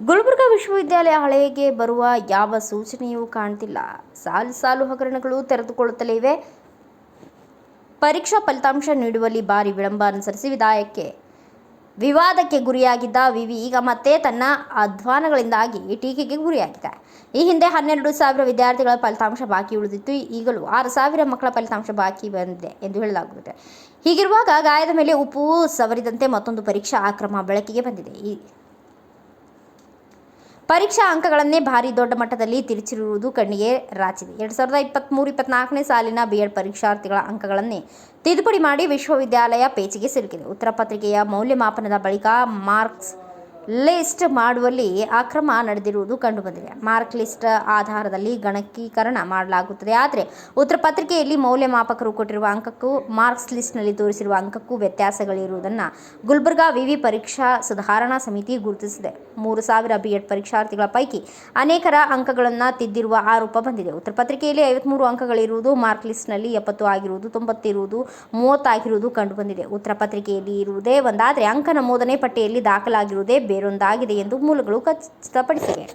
ಗುಲ್ಬರ್ಗಾ ವಿಶ್ವವಿದ್ಯಾಲಯ ಹಳೆಗೆ ಬರುವ ಯಾವ ಸೂಚನೆಯೂ ಕಾಣ್ತಿಲ್ಲ. ಸಾಲು ಸಾಲು ಹಗರಣಗಳು ತೆರೆದುಕೊಳ್ಳುತ್ತಲೇ ಇವೆ. ಪರೀಕ್ಷಾ ಫಲಿತಾಂಶ ನೀಡುವಲ್ಲಿ ಭಾರಿ ವಿಳಂಬ ಅನುಸರಿಸಿ ವಿದಾಯಕ್ಕೆ. ವಿವಾದಕ್ಕೆ ಗುರಿಯಾಗಿದ್ದ ವಿವಿ ಈಗ ಮತ್ತೆ ತನ್ನ ಅಧ್ವಾನಗಳಿಂದಾಗಿ ಟೀಕೆಗೆ ಗುರಿಯಾಗಿದೆ. ಈ ಹಿಂದೆ ಹನ್ನೆರಡು ಸಾವಿರ ವಿದ್ಯಾರ್ಥಿಗಳ ಫಲಿತಾಂಶ ಬಾಕಿ ಉಳಿದಿತ್ತು. ಈಗಲೂ ಆರು ಸಾವಿರ ಮಕ್ಕಳ ಫಲಿತಾಂಶ ಬಾಕಿ ಬಂದಿದೆ ಎಂದು ಹೇಳಲಾಗುತ್ತದೆ. ಹೀಗಿರುವಾಗ ಗಾಯದ ಮೇಲೆ ಉಪ್ಪು ಸವರಿದಂತೆ ಮತ್ತೊಂದು ಪರೀಕ್ಷಾ ಅಕ್ರಮ ಬೆಳಕಿಗೆ ಬಂದಿದೆ. ಈ ಪರೀಕ್ಷಾ ಅಂಕಗಳನ್ನೇ ಭಾರಿ ದೊಡ್ಡ ಮಟ್ಟದಲ್ಲಿ ತಿರುಚಿರುವುದು ಕಣ್ಣಿಗೆ ರಾಚಿದೆ. ಎರಡು ಸಾವಿರದ ಇಪ್ಪತ್ತ್ಮೂರು ಇಪ್ಪತ್ನಾಲ್ಕನೇ ಸಾಲಿನ ಬಿ ಎಡ್ ಪರೀಕ್ಷಾರ್ಥಿಗಳ ಅಂಕಗಳನ್ನೇ ತಿದ್ದುಪಡಿ ಮಾಡಿ ವಿಶ್ವವಿದ್ಯಾಲಯ ಪೇಚಿಗೆ ಸಿಲುಕಿದೆ. ಉತ್ತರ ಪತ್ರಿಕೆಯ ಮೌಲ್ಯಮಾಪನದ ಬಳಿಕ ಮಾರ್ಕ್ಸ್ ಲಿಸ್ಟ್ ಮಾಡುವಲ್ಲಿ ಅಕ್ರಮ ನಡೆದಿರುವುದು ಕಂಡುಬಂದಿದೆ. ಮಾರ್ಕ್ ಲಿಸ್ಟ್ ಆಧಾರದಲ್ಲಿ ಗಣಕೀಕರಣ ಮಾಡಲಾಗುತ್ತದೆ. ಆದರೆ ಉತ್ತರ ಪತ್ರಿಕೆಯಲ್ಲಿ ಮೌಲ್ಯಮಾಪಕರು ಕೊಟ್ಟಿರುವ ಅಂಕಕ್ಕೂ ಮಾರ್ಕ್ಸ್ ಲಿಸ್ಟ್ನಲ್ಲಿ ತೋರಿಸಿರುವ ಅಂಕಕ್ಕೂ ವ್ಯತ್ಯಾಸಗಳಿರುವುದನ್ನು ಗುಲ್ಬರ್ಗಾ ವಿವಿ ಪರೀಕ್ಷಾ ಸುಧಾರಣಾ ಸಮಿತಿ ಗುರುತಿಸಿದೆ. ಮೂರು ಸಾವಿರ ಬಿ ಎಡ್ ಪರೀಕ್ಷಾರ್ಥಿಗಳ ಪೈಕಿ ಅನೇಕರ ಅಂಕಗಳನ್ನು ತಿದ್ದಿರುವ ಆರೋಪ ಬಂದಿದೆ. ಉತ್ತರ ಪತ್ರಿಕೆಯಲ್ಲಿ ಐವತ್ಮೂರು ಅಂಕಗಳಿರುವುದು, ಮಾರ್ಕ್ ಲಿಸ್ಟ್ನಲ್ಲಿ ಎಪ್ಪತ್ತು ಆಗಿರುವುದು ತೊಂಬತ್ತಿರುವುದು ಮೂವತ್ತಾಗಿರುವುದು ಕಂಡುಬಂದಿದೆ. ಉತ್ತರ ಪತ್ರಿಕೆಯಲ್ಲಿ ಇರುವುದೇ ಒಂದಾದರೆ ಅಂಕ ನಮೂದನೆ ಪಟ್ಟಿಯಲ್ಲಿ ದಾಖಲಾಗಿರುವುದೇ ಬೇರೊಂದಾಗಿದೆ ಎಂದು ಮೂಲಗಳು ಖಚಿತಪಡಿಸಿವೆ.